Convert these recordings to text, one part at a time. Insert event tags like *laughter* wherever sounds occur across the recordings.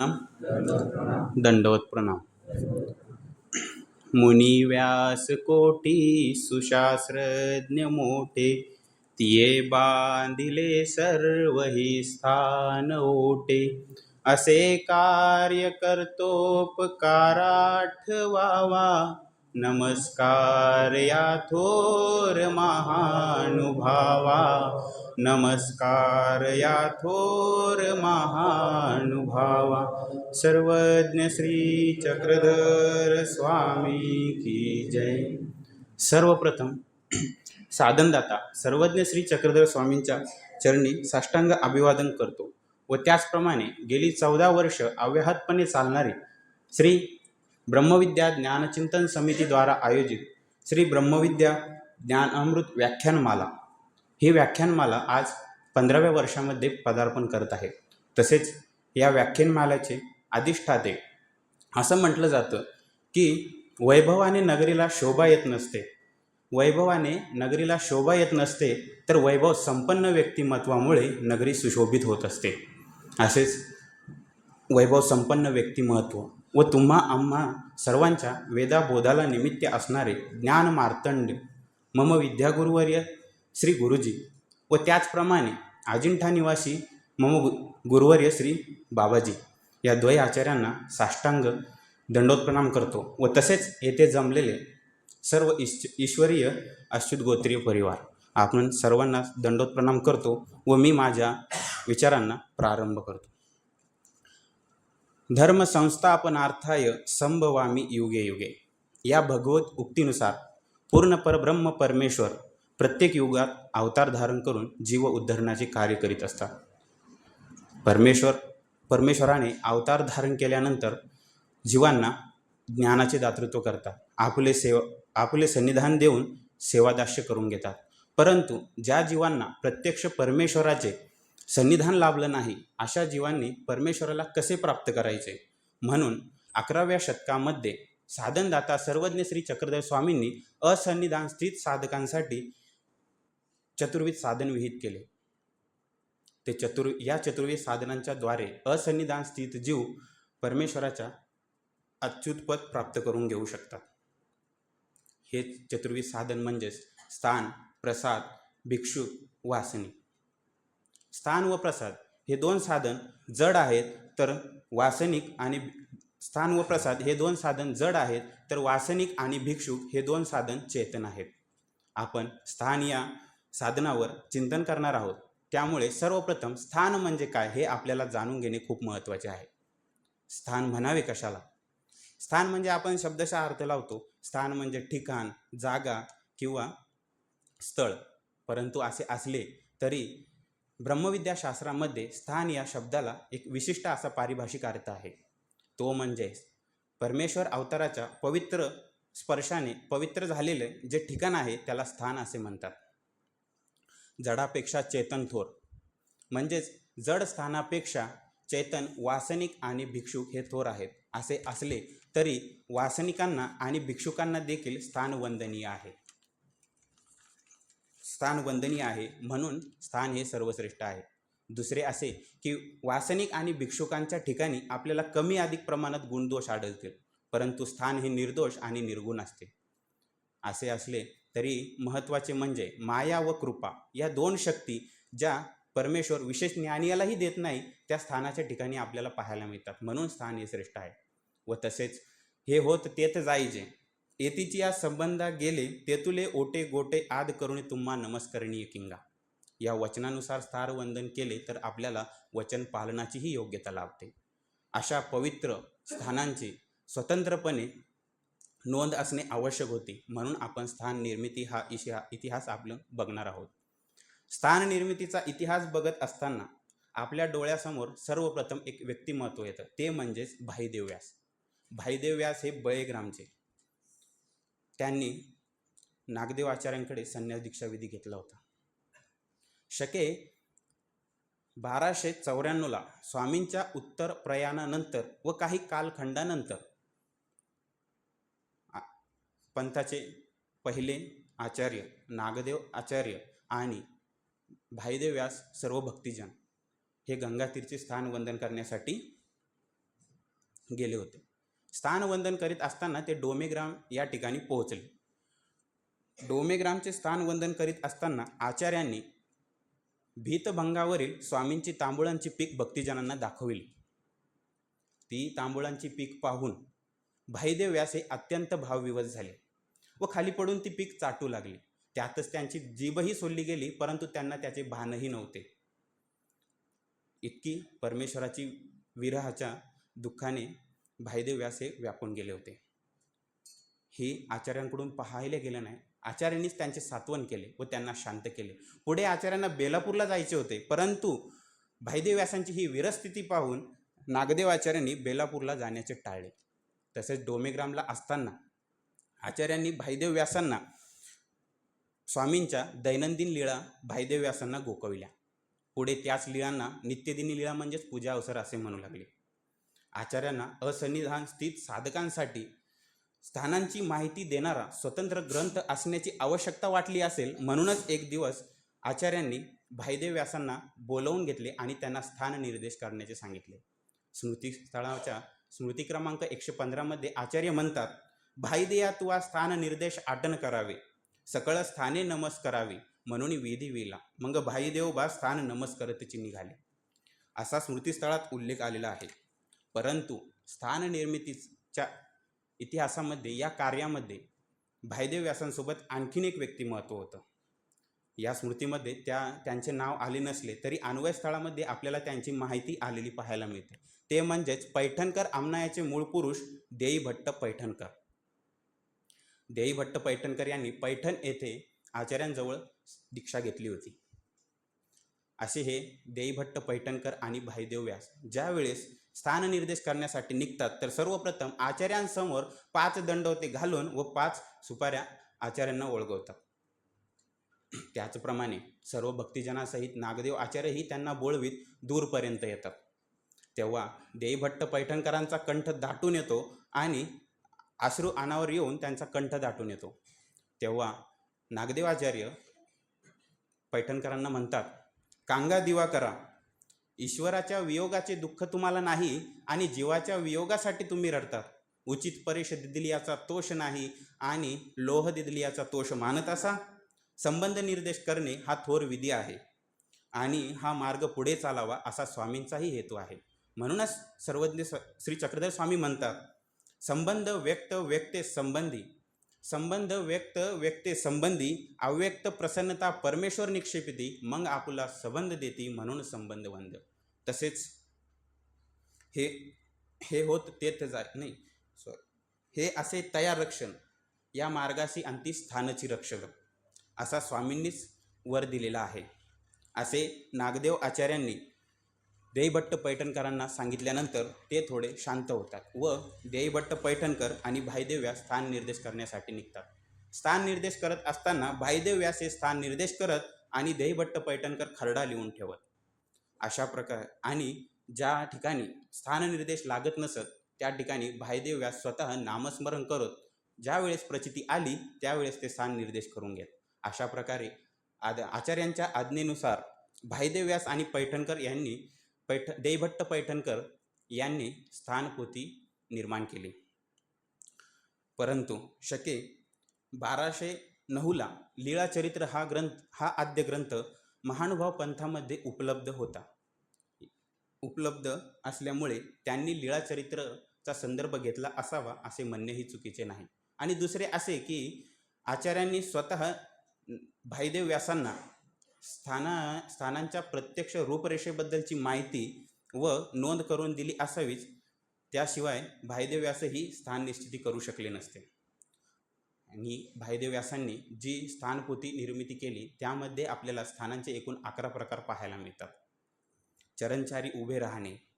प्रणाम दंडवत प्रणाम. मुनी व्यास कोटी सुशास्त्रज्ञ मोठे तिये बांधिले सर्व हि स्थान ओटे. असे कार्य करतोपकाराठवावा नमस्कार या थोर महानुभावा. नमस्कार या थोर महानुभावा सर्वज्ञ श्री चक्रधर स्वामी की जय. सर्वप्रथम साधनदाता सर्वज्ञ श्री चक्रधर स्वामींच्या चरणी साष्टांग अभिवादन करतो व त्याचप्रमाणे गेली चौदा वर्ष अव्याहतपणे चालणारी श्री ब्रह्मविद्या ज्ञानचिंतन समितीद्वारा आयोजित श्री ब्रह्मविद्या ज्ञान अमृत व्याख्यानमाला ही व्याख्यानमाला आज पंधराव्या वर्षामध्ये पदार्पण करत आहे. तसेच या व्याख्यानमालाचे अधिष्ठाते असं म्हटलं जातं की वैभवाने नगरीला शोभा येत नसते. वैभवाने नगरीला शोभा येत नसते तर वैभव संपन्न व्यक्तिमत्वामुळे नगरी सुशोभित होत असते. असेच वैभव संपन्न व्यक्तिमत्व व तुम्हा आम्हा सर्वांच्या वेदाबोधाला निमित्त असणारे ज्ञान मार्तंड मम विद्यागुरुवर्य श्री गुरुजी व त्याचप्रमाणे अजिंठा निवासी मम गु गुरुवर्य श्री बाबाजी या द्वय आचार्यांना साष्टांग दंडोत्प्रणाम करतो व तसेच येथे जमलेले सर्व ईश ईश्वरीय अच्युत गोत्रीय परिवार. आपण सर्वांना दंडोत्प्रणाम करतो व मी माझ्या विचारांना प्रारंभ करतो. धर्म संस्थापनार्थाय संभवामी युगे युगे. या भगवत उक्तीनुसार पूर्ण परब्रह्म परमेश्वर प्रत्येक युगात अवतार धारण करून जीव उद्धरणाचे कार्य करीत असतात. परमेश्वर परमेश्वराने अवतार धारण केल्यानंतर जीवांना ज्ञानाचे दातृत्व करतात. आपले सेव आपले सन्निधान देऊन सेवादास्य करून घेतात. परंतु ज्या जीवांना प्रत्यक्ष परमेश्वराचे सन्निधान लाभलं नाही अशा जीवांनी परमेश्वराला कसे प्राप्त करायचे? म्हणून अकराव्या शतकामध्ये साधनदाता सर्वज्ञ श्री चक्रधर स्वामींनी असन्निधान स्थित साधकांसाठी चतुर्विध साधन विहित केले. ते चतुर् या चतुर्विध साधनांच्या द्वारे असन्निधान स्थित जीव परमेश्वराच्या अच्युतपद प्राप्त करून घेऊ शकतात. हे चतुर्विध साधन म्हणजेच स्थान प्रसाद भिक्षुक वासनी. स्थान व प्रसाद हे दोन साधन जड आहेत तर वासनिक आणि स्थान व प्रसाद हे दोन साधन जड आहेत तर वासनिक आणि भिक्षुक हे दोन साधन चेतन आहेत. आपण स्थान या साधनावर चिंतन करणार आहोत. त्यामुळे सर्वप्रथम स्थान म्हणजे काय हे आपल्याला जाणून घेणे खूप महत्त्वाचे आहे. स्थान म्हणावे कशाला? स्थान म्हणजे आपण शब्दशः अर्थ लावतो. स्थान म्हणजे ठिकाण जागा किंवा स्थळ. परंतु असे असले तरी ब्रह्मविद्याशास्त्रामध्ये स्थान या शब्दाला एक विशिष्ट असा पारिभाषिक अर्थ आहे. तो म्हणजे परमेश्वर अवताराच्या पवित्र स्पर्शाने पवित्र झालेले जे ठिकाण आहे त्याला स्थान असे म्हणतात. जडापेक्षा चेतन थोर. म्हणजेच जड स्थानापेक्षा चेतन वासनिक आणि भिक्षुक हे थोर आहेत. असे असले तरी वासनिकांना आणि भिक्षुकांना देखील स्थान वंदनीय आहे. स्थान वंदनीय आहे म्हणून स्थान हे सर्वश्रेष्ठ आहे. दुसरे असे की वासनिक आणि भिक्षुकांच्या ठिकाणी आपल्याला कमी अधिक प्रमाणात गुणदोष आढळतील परंतु स्थान हे निर्दोष आणि निर्गुण असते. असे असले तरी महत्त्वाचे म्हणजे माया व कृपा या दोन शक्ती ज्या परमेश्वर विशेष ज्ञानियालाही देत नाही त्या स्थानाच्या ठिकाणी आपल्याला पाहायला मिळतात. म्हणून स्थान हे श्रेष्ठ आहे. व तसेच हे होत तेथ जायचे येतीची या संबंधा गेले तेतुले ओटे गोटे आद करुणे तुम्हा नमस्करणीय किंगा. या वचनानुसार स्थार वंदन केले तर आपल्याला वचन पालनाचीही योग्यता लाभते. अशा पवित्र स्थानांची स्वतंत्रपणे नोंद असणे आवश्यक होते. म्हणून आपण स्थान निर्मिती हा इशिहा इतिहास आपलं बघणार आहोत. स्थान निर्मितीचा इतिहास बघत असताना आपल्या डोळ्यासमोर सर्वप्रथम एक व्यक्तिमत्व येतं. ते म्हणजेच भाईदेव व्यास. भाईदेव व्यास हे बळेग्रामचे. त्यांनी नागदेव आचार्यांकडे संन्यास दीक्षा विधी घेतला होता. शके बाराशे चौऱ्याण्णवला स्वामींच्या उत्तर प्रयाणानंतर व काही कालखंडानंतर पंथाचे पहिले आचार्य नागदेव आचार्य आणि भाईदेव व्यास सर्व भक्तिजन हे गंगातीरचे स्थान वंदन करण्यासाठी गेले होते. स्थानवंदन करीत असताना ते डोमेग्राम या ठिकाणी पोहोचले. डोमेग्रामचे स्थानवंदन करीत असताना आचार्यांनी भीतभंगावरील स्वामींची तांबुळांची पीक भक्तिजनांना दाखविली. ती तांबुळांची पीक पाहून भाईदेव व्यास हे अत्यंत भावविवश झाले व खाली पडून ती पीक चाटू लागली. त्यातच त्यांची जीभही सोडली गेली परंतु त्यांना त्याचे भानही नव्हते. इतकी परमेश्वराची विरहाच्या दुःखाने भाईदेव व्यास हे व्यापून गेले होते. हे आचार्यांकडून पाहायला गेलं नाही. आचार्यांनीच त्यांचे सात्वन केले व त्यांना शांत केले. पुढे आचार्यांना बेलापूरला जायचे होते परंतु भाईदेव व्यासांची ही विरस्थिती पाहून नागदेव आचार्यांनी बेलापूरला जाण्याचे टाळले. तसेच डोमेग्रामला असताना आचार्यांनी भाईदेव व्यासांना स्वामींच्या दैनंदिन लीळा भाईदेव व्यासांना गोकविल्या. पुढे त्याच लीळांना नित्यदिनी लीळा म्हणजेच पूजा अवसर असे म्हणू लागले. आचार्यांना असन्निधान स्थित साधकांसाठी स्थानांची माहिती देणारा स्वतंत्र ग्रंथ असण्याची आवश्यकता वाटली असेल म्हणूनच एक दिवस आचार्यांनी भाईदेव व्यासांना बोलवून घेतले आणि त्यांना स्थान निर्देश करण्याचे सांगितले. स्मृतीस्थळाच्या स्मृती क्रमांक एकशे पंधरामध्ये आचार्य म्हणतात भाईदेया तुवा स्थान निर्देश आटन करावे सकळ स्थाने नमस करावे म्हणून विधी विला मग भाईदेव बा स्थान नमस्करतेची निघाले. असा स्मृतीस्थळात उल्लेख आलेला आहे. परंतु स्थान निर्मितीच्या इतिहासामध्ये या कार्यामध्ये भाईदेव व्यासांसोबत आणखीन एक व्यक्तिमत्व होतं. या स्मृतीमध्ये त्या त्यांचे नाव आले नसले तरी अन्वय स्थळामध्ये आपल्याला त्यांची माहिती आलेली पाहायला मिळते. ते म्हणजेच पैठणकर आमनायाचे मूळ पुरुष देईभट्ट पैठणकर. देईभट्ट पैठणकर यांनी पैठण येथे आचार्यांजवळ दीक्षा घेतली होती. असे हे देईभट्ट पैठणकर आणि भाईदेव व्यास ज्यावेळेस स्थाननिर्देश करण्यासाठी निघतात तर सर्वप्रथम आचार्यांसमोर पाच दंडवते घालून व पाच सुपाऱ्या आचार्यांना ओळखवतात त्याचप्रमाणे सर्व भक्तिजनासहित नागदेव आचार्यही त्यांना बोळवीत दूरपर्यंत येतात. तेव्हा देईभट्ट पैठणकरांचा कंठ दाटून येतो आणि आश्रू अनावर येऊन त्यांचा कंठ दाटून येतो. तेव्हा नागदेवाचार्य पैठणकरांना म्हणतात कांगा दिवा करा. ईश्वराच्या वियोगाचे दुःख तुम्हाला नाही आणि जीवाच्या वियोगासाठी तुम्ही रडतात. उचित परेश दिदलियाचा तोष नाही आणि लोह दिदलियाचा तोष मानत असा. संबंध निर्देश करणे हा थोर विधी आहे आणि हा मार्ग पुढे चालावा असा स्वामींचाही हेतू आहे. म्हणूनच सर्वज्ञ स श्री चक्रधर स्वामी म्हणतात संबंध व्यक्त व्यक्ते संबंधी. संबंध व्यक्त व्यक्ते संबंधी अव्यक्त प्रसन्नता परमेश्वर निक्षेपिती मग आपला संबंध देती म्हणून संबंध वंद तसेच हे हे होत तेथ जा नाही सॉरी हे असे तयार रक्षण या मार्गाशी अंती स्थानची रक्षक. असा स्वामींनीच वर दिलेला आहे. असे नागदेव आचार्यांनी देईभट्ट पैठणकरांना सांगितल्यानंतर ते थोडे शांत होतात व देईभट्ट पैठणकर आणि भाईदेव व्यास स्थान निर्देश करण्यासाठी निघतात. स्थान निर्देश करत असताना भाईदेव व्यास हे स्थान निर्देश करत आणि देईभट्ट पैठणकर खरडा लिहून ठेवत. अशा प्रकार आणि ज्या ठिकाणी स्थाननिर्देश लागत नसत त्या ठिकाणी भाईदेव व्यास स्वतः नामस्मरण करत ज्यावेळेस प्रचिती आली त्यावेळेस ते स्थान निर्देश करून घेत. अशा प्रकारे आद आचार्यांच्या आज्ञेनुसार भाईदेव व्यास आणि पैठणकर यांनी पैठ देवभट्ट पैठणकर यांनी स्थानपोती निर्माण केली. परंतु शके बाराशे नऊला लीळाचरित्र हा ग्रंथ हा आद्य ग्रंथ महानुभाव पंथामध्ये उपलब्ध होता. उपलब्ध असल्यामुळे त्यांनी लीळाचरित्रचा संदर्भ घेतला असावा असे म्हणणेही चुकीचे नाही. आणि दुसरे असे की आचार्यांनी स्वतः भाईदेव व्यासांना स्थाना स्थानांच्या प्रत्यक्ष रूपरेषेबद्दलची माहिती व नोंद करून दिली असावीच. त्याशिवाय भायदेव्यासही स्थान निश्चिती करू शकले नसते. आणि भाईदेव व्यासांनी जी स्थानपोती निर्मिती केली त्यामध्ये आपल्याला स्थानांचे एकूण अकरा प्रकार पाहायला मिळतात. चरणचारी उभे राहणे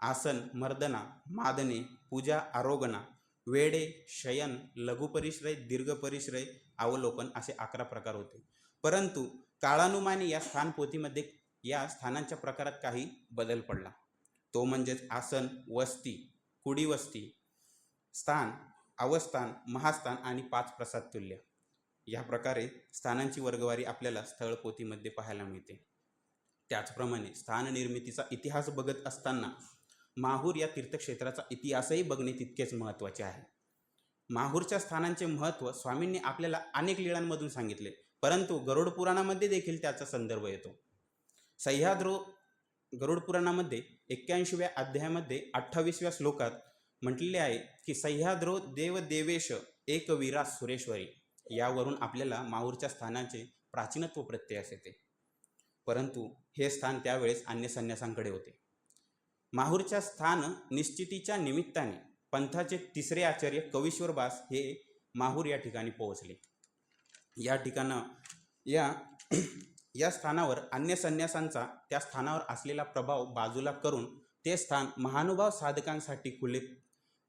आसन मर्दना मादने पूजा आरोगणा वेडे शयन लघुपरिश्रय दीर्घपरिश्रय अवलोकन असे अकरा प्रकार होते. परंतु काळानुमाने या स्थानपोथीमध्ये या स्थानांच्या प्रकारात काही बदल पडला. तो म्हणजेच आसन वस्ती कुडी वस्ती स्थान अवस्थान महास्थान आणि पाच प्रसाद तुल्य. या प्रकारे स्थानांची वर्गवारी आपल्याला स्थळपोथीमध्ये पाहायला मिळते. त्याचप्रमाणे स्थान निर्मितीचा इतिहास बघत असताना माहूर या तीर्थक्षेत्राचा इतिहासही बघणे तितकेच महत्त्वाचे आहे. माहूरच्या स्थानांचे महत्त्व स्वामींनी आपल्याला अनेक लीळांमधून सांगितले. परंतु गरुड पुराणामध्ये देखील त्याचा संदर्भ येतो. सह्याद्रो गरुड पुराणामध्ये एक्क्याऐंशीव्या अध्यायामध्ये अठ्ठावीसव्या श्लोकात म्हटलेले आहे की सह्याद्रो देव देवेश एक वीरा सुरेश्वरी यावरून आपल्याला माहूरच्या स्थानाचे प्राचीनत्व प्रत्ययास येते. परंतु हे स्थान त्यावेळेस अन्य संन्यासांकडे होते. माहूरच्या स्थान निश्चितीच्या निमित्ताने पंथाचे तिसरे आचार्य कवीश्वर बास हे माहूर या ठिकाणी पोहोचले. या ठिकाणं या या स्थानावर अन्य संन्यासांचा त्या स्थानावर असलेला प्रभाव बाजूला करून ते स्थान महानुभाव साधकांसाठी खुले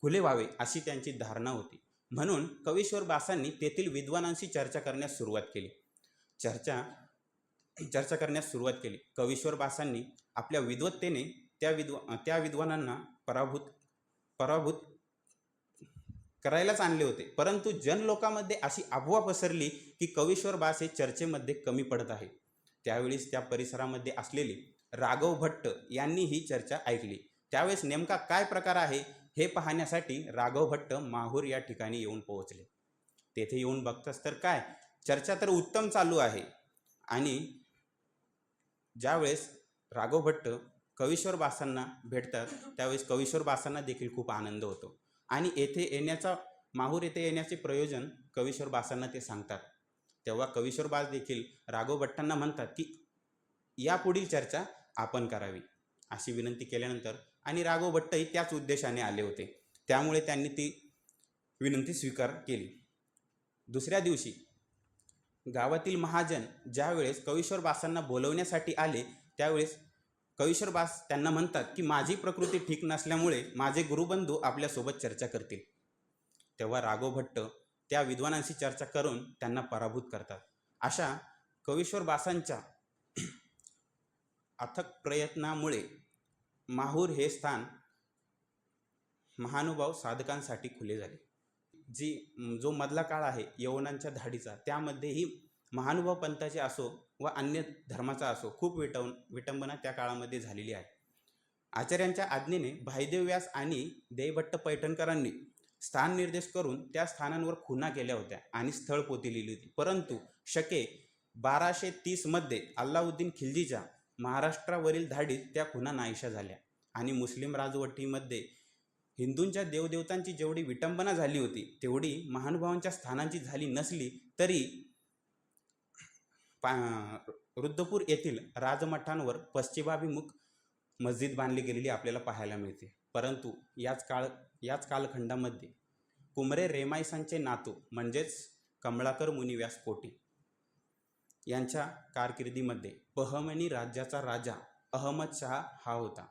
खुले व्हावे अशी त्यांची धारणा होती. म्हणून कवीश्वर बासांनी तेथील विद्वानांशी चर्चा करण्यास सुरुवात केली. चर्चा चर्चा करण्यास सुरुवात केली. कवीश्वर बासांनी आपल्या विद्वत्तेने त्या विद्वा त्या विद्वानांना पराभूत पराभूत करायलाच आणले होते. परंतु जनलोकामध्ये अशी अफवा पसरली की कवीश्वर बास हे चर्चेमध्ये कमी पडत आहे त्यावेळेस त्या परिसरामध्ये असलेले राघव भट्ट यांनी ही चर्चा ऐकली. त्यावेळेस नेमका काय प्रकार आहे हे पाहण्यासाठी राघव भट्ट माहूर या ठिकाणी येऊन पोहोचले. तेथे येऊन बघतास तर काय? चर्चा तर उत्तम चालू आहे. आणि ज्यावेळेस राघव भट्ट कवीश्वर बासांना भेटतात त्यावेळेस कवीश्वर बासांना देखील खूप आनंद होतो. आणि येथे येण्याचा माहूर येथे येण्याचे प्रयोजन कवीश्वर बासांना ते सांगतात. तेव्हा कवीश्वर बास देखील राघव भट्टांना म्हणतात की यापुढील चर्चा आपण करावी. अशी विनंती केल्यानंतर आणि राघव भट्टही त्याच उद्देशाने आले होते. त्यामुळे त्यांनी ती विनंती स्वीकार केली. दुसऱ्या दिवशी गावातील महाजन ज्यावेळेस कवीश्वर बासांना बोलवण्यासाठी आले त्यावेळेस कवीश्वर बास त्यांना म्हणतात की माझी प्रकृती ठीक नसल्यामुळे माझे गुरुबंधू आपल्यासोबत चर्चा करतील. तेव्हा राघव भट्ट त्या विद्वानांशी चर्चा करून त्यांना पराभूत करतात. अशा कविश्वर बासांच्या अथक प्रयत्नामुळे माहूर हे स्थान महानुभाव साधकांसाठी खुले झाले. जी जो मधला काळ आहे यवनांच्या धाडीचा त्यामध्येही महानुभाव पंथाचे असो व अन्य धर्माचा असो खूप विटवून विटंबना त्या काळामध्ये झालेली आहे. आचार्यांच्या आज्ञेने भाईदेव व्यास आणि देवभट्ट पैठणकरांनी स्थान निर्देश करून त्या स्थानांवर खुना केल्या होत्या आणि स्थळ पोती लिहिली होती. परंतु शके बाराशे तीसमध्ये अल्लाउद्दीन खिलजीच्या महाराष्ट्रावरील धाडीत त्या खुना नाहीशा झाल्या आणि मुस्लिम राजवटीमध्ये हिंदूंच्या देवदेवतांची जेवढी विटंबना झाली होती तेवढी महानुभावांच्या स्थानांची झाली नसली तरी पा रुद्रपूर येथील राजमठांवर पश्चिमाभिमुख मस्जिद बांधली गेलेली आपल्याला पाहायला मिळते. परंतु याच काळ याच कालखंडामध्ये कुमरे रेमायसांचे नातू म्हणजेच कमळाकर मुनिव्यास कोटी यांच्या कारकिर्दीमध्ये बहमनी राज्याचा राजा अहमद शहा हा होता.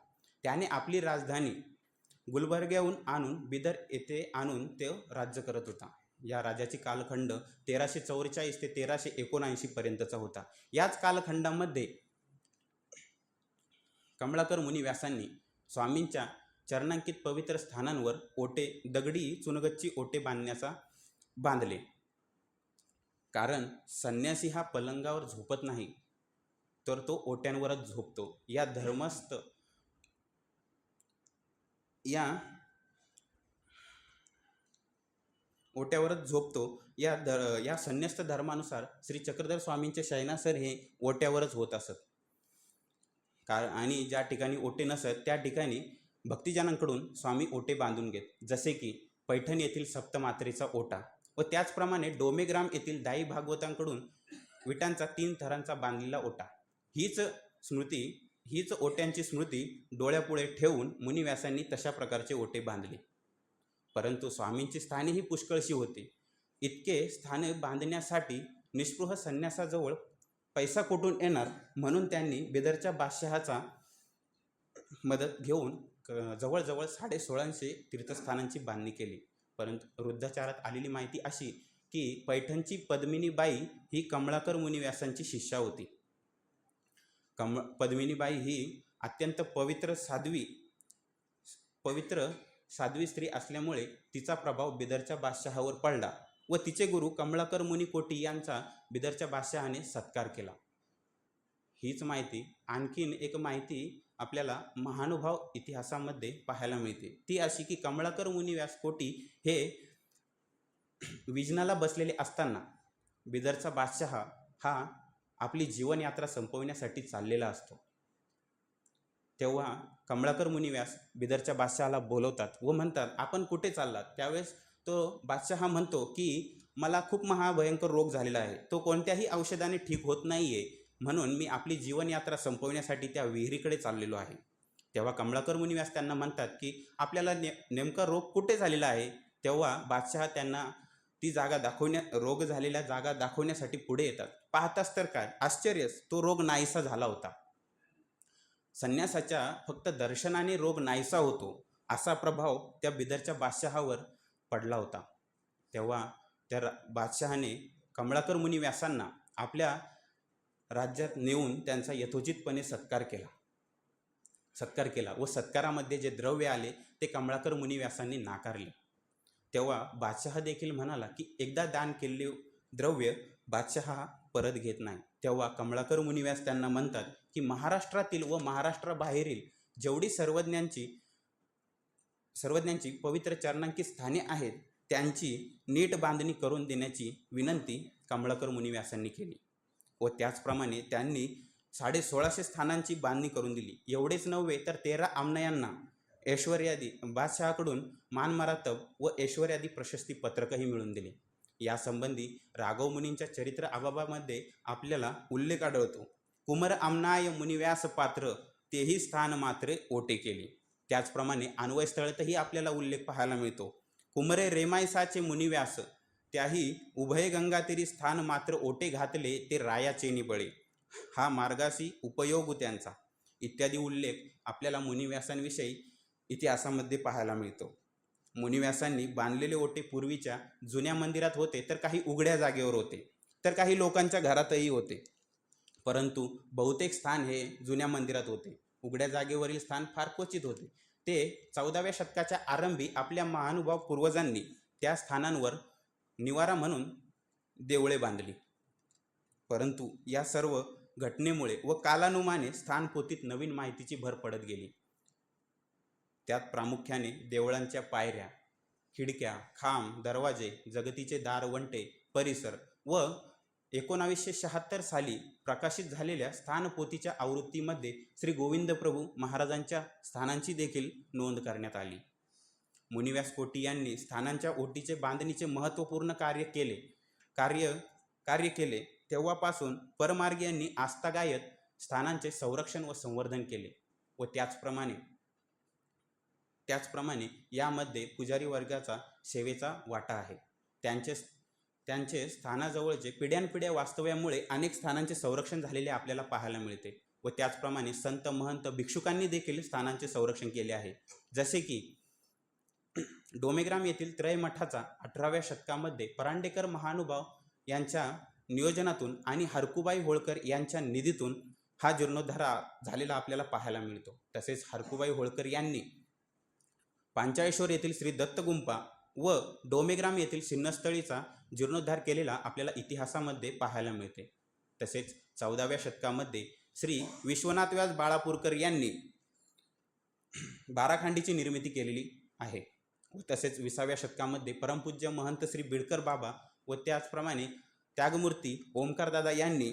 त्याने आपली राजधानी गुलबर्ग्याहून आणून बिदर येथे आणून ते राज्य करत होता. या राजाची कालखंड तेराशे चौवेचाळीस ते तेराशे एकोणऐंशी पर्यंतचा होता. याच कालखंडामध्ये कमळाकर मुनी व्यासांनी स्वामींच्या चरणांकित पवित्र स्थानांवर ओटे दगडी चुनगच्ची ओटे बांधण्याचा बांधले. कारण संन्यासी हा पलंगावर झोपत नाही तर तो ओट्यांवरच झोपतो. या धर्मस्थ या ओट्यावरच झोपतो. या ध या संन्यस्त धर्मानुसार श्री चक्रधर स्वामींचे शयनासर हे ओट्यावरच होत असत. का आणि ज्या ठिकाणी ओटे नसत त्या ठिकाणी भक्तिजनांकडून स्वामी ओटे बांधून घेत. जसे की पैठण येथील सप्तमात्रेचा ओटा व त्याचप्रमाणे डोमेग्राम येथील दाई भागवतांकडून विटांचा तीन थरांचा बांधलेला ओटा. हीच स्मृती हीच ओट्यांची स्मृती डोळ्यापुढे ठेवून मुनिव्यासांनी तशा प्रकारचे ओटे बांधले. परंतु स्वामींची स्थाने ही पुष्कळशी होती. इतके स्थाने बांधण्यासाठी निष्पृह संन्यासाजवळ पैसा कुठून येणार म्हणून त्यांनी बिदरच्या बादशहाचा मदत घेऊन जवळजवळ साडे सोळाशे तीर्थस्थानांची बांधणी केली. परंतु वृद्धाचारात आलेली माहिती अशी की पैठणची पद्मिनीबाई ही कमळाकर मुनिव्यासांची शिष्या होती. कम पद्मिनीबाई ही अत्यंत पवित्र साध्वी पवित्र साध्वी स्त्री असल्यामुळे तिचा प्रभाव बिदरच्या बादशहावर पडला व तिचे गुरु कमळाकर मुनी कोटी यांचा बिदरच्या बादशहाने सत्कार केला. हीच माहिती आणखीन एक माहिती आपल्याला महानुभाव इतिहासामध्ये पाहायला मिळते. ती अशी की कमळाकर मुनी व्यासकोटी हे विजनाला बसलेले असताना बिदरचा बादशहा हा आपली जीवनयात्रा संपवण्यासाठी चाललेला असतो. तेव्हा कमळाकर मुनी व्यास बिदरच्या बादशहाला बोलवतात व म्हणतात आपण कुठे चाललात? त्यावेळेस तो बादशाह म्हणतो की मला खूप महाभयंकर रोग झालेला आहे. तो कोणत्याही औषधाने ठीक होत नाही आहे म्हणून मी आपली जीवनयात्रा संपवण्यासाठी त्या विहिरीकडे चाललेलो आहे. तेव्हा कमळाकर मुनी व्यास त्यांना म्हणतात की आपल्याला ने नेमका रोग कुठे झालेला आहे? तेव्हा बादशहा त्यांना ती जागा दाखवण्या रोग झालेल्या जागा दाखवण्यासाठी पुढे येतात. पाहताच तर काय? आश्चर्यच! तो रोग नाहीसा झाला होता. संन्यासाच्या फक्त दर्शनाने रोग नाहीसा होतो असा प्रभाव त्या बिदरच्या बादशहावर पडला होता. तेव्हा त्या बादशहाने कमळाकर मुनी व्यासांना आपल्या राज्यात नेऊन त्यांचा यथोचितपणे सत्कार केला. सत्कार केला व सत्कारामध्ये जे द्रव्य आले ते कमळाकर मुनी व्यासांनी नाकारले. तेव्हा बादशहा देखील म्हणाला की एकदा दान केलेले द्रव्य बादशहा परत घेत नाही. तेव्हा कमळाकर मुनिव्यास त्यांना म्हणतात की महाराष्ट्रातील व महाराष्ट्राबाहेरील जेवढी सर्वज्ञांची सर्वज्ञांची पवित्र चरणांकी स्थाने आहेत त्यांची नीट बांधणी करून देण्याची विनंती कमळाकर मुनिव्यासांनी केली. व त्याचप्रमाणे त्यांनी साडे सोळाशे स्थानांची बांधणी करून दिली. एवढेच नव्हे तर तेरा आमनयांना ऐश्वर्यादी बादशहाकडून मानमरातब व ऐश्वर्यादी प्रशस्ती पत्रकही मिळून दिले. यासंबंधी राघव मुनींच्या चरित्र आबाबामध्ये आपल्याला उल्लेख आढळतो. कुमर आमनाय मुनिव्यास पात्र तेही स्थान मात्र ओटे केले. त्याचप्रमाणे अन्वयस्थळातही आपल्याला उल्लेख पाहायला मिळतो. कुमरे रेमायसाचे मुनिव्यास त्याही उभय गंगातीरी स्थान मात्र ओटे घातले ते रायाचे निबळे. हा मार्गाशी उपयोग त्यांचा. इत्यादी उल्लेख आपल्याला मुनिव्यासांविषयी इतिहासामध्ये पाहायला मिळतो. मुनिव्यासांनी बांधलेले ओटे पूर्वीच्या जुन्या मंदिरात होते तर काही उघड्या जागेवर होते तर काही लोकांच्या घरातही होते. परंतु बहुतेक स्थान हे जुन्या मंदिरात होते. उघड्या जागेवरील स्थान फार क्वचित होते. ते चौदाव्या शतकाच्या आरंभी आपल्या महानुभाव पूर्वजांनी त्या स्थानांवर निवारा म्हणून देवळे बांधली. परंतु या सर्व घटनेमुळे व कालानुमाने स्थानपोथीत नवीन माहितीची भर पडत गेली. त्यात प्रामुख्याने देवळांच्या पायऱ्या खिडक्या खांब दरवाजे जगतीचे दार वंटे परिसर व एकोणावीसशे शहात्तर साली प्रकाशित झालेल्या स्थानपोतीच्या आवृत्तीमध्ये श्री गोविंद प्रभू महाराजांच्या स्थानांची देखील नोंद करण्यात आली. मुनिव्यास कोटी यांनी स्थानांच्या ओटीचे बांधणीचे महत्त्वपूर्ण कार्य केले. कार्य कार्य केले. तेव्हापासून परमार्गी यांनी आस्थागायत स्थानांचे संरक्षण व संवर्धन केले व त्याचप्रमाणे त्याचप्रमाणे यामध्ये पुजारी वर्गाचा सेवेचा वाटा आहे. त्यांचे त्यांचे स्थानाजवळचे पिढ्यानपिढ्या वास्तव्यामुळे अनेक स्थानांचे संरक्षण झालेले आपल्याला पाहायला मिळते व त्याचप्रमाणे संत महंत भिक्षुकांनी देखील स्थानांचे संरक्षण केले आहे. जसे की *clears throat* डोमेग्राम येथील त्रयमठाचा अठराव्या शतकामध्ये परांडेकर महानुभाव यांच्या नियोजनातून आणि हरकुबाई होळकर यांच्या निधीतून हा जीर्णोद्धार झालेला आपल्याला पाहायला मिळतो. तसेच हरकुबाई होळकर यांनी पांचाळेश्वर येथील श्री दत्तगुंपा व डोमेग्राम येथील सिन्नस्थळीचा जीर्णोद्धार केलेला आपल्याला इतिहासामध्ये पाहायला मिळते. तसेच चौदाव्या शतकामध्ये श्री विश्वनाथ व्यास बाळापूरकर यांनी बाराखांडीची निर्मिती केलेली आहे व तसेच विसाव्या शतकामध्ये परमपूज्य महंत श्री बिडकर बाबा व त्याचप्रमाणे त्यागमूर्ती ओमकारदादा यांनी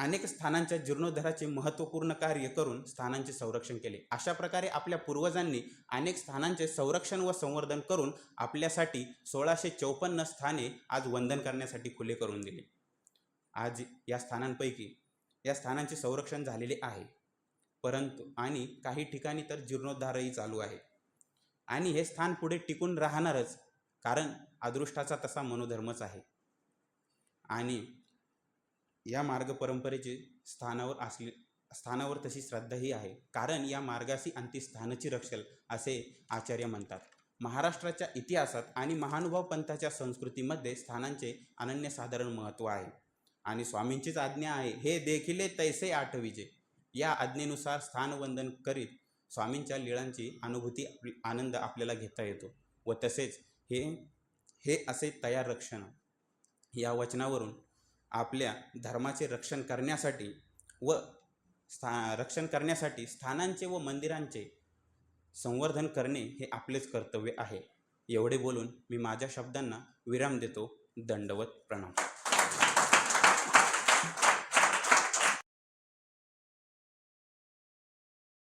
अनेक स्थानांच्या जीर्णोद्धाराचे महत्त्वपूर्ण कार्य करून स्थानांचे संरक्षण केले. अशा प्रकारे आपल्या पूर्वजांनी अनेक स्थानांचे संरक्षण व संवर्धन करून आपल्यासाठी सोळाशे चौपन्न स्थाने आज वंदन करण्यासाठी खुले करून दिले. आज या स्थानांपैकी या स्थानांचे संरक्षण झालेले आहे. परंतु आणि काही ठिकाणी तर जीर्णोद्धारही चालू आहे. आणि हे स्थान पुढे टिकून राहणारच कारण अदृष्टाचा तसा मनोधर्मच आहे. आणि या मार्ग परंपरेचे स्थानावर असले स्थानावर तशी श्रद्धाही आहे. कारण या मार्गाशी अंती स्थानाची रक्षल असे आचार्य म्हणतात. महाराष्ट्राच्या इतिहासात आणि महानुभाव पंथाच्या संस्कृतीमध्ये स्थानांचे अनन्यसाधारण महत्त्व आहे. आणि स्वामींचीच आज्ञा आहे हे देखील तैसे आठविजे. या आज्ञेनुसार स्थानवंदन करीत स्वामींच्या लीळांची अनुभूती आनंद आपल्याला घेता येतो. व तसेच हे हे असे तयार रक्षण या वचनावरून आपल्या धर्माचे रक्षण करण्यासाठी व स्था रक्षण करण्यासाठी स्थानांचे व मंदिरांचे संवर्धन करणे हे आपलेच कर्तव्य आहे. एवढे बोलून मी माझ्या शब्दांना विराम देतो. दंडवत प्रणाम.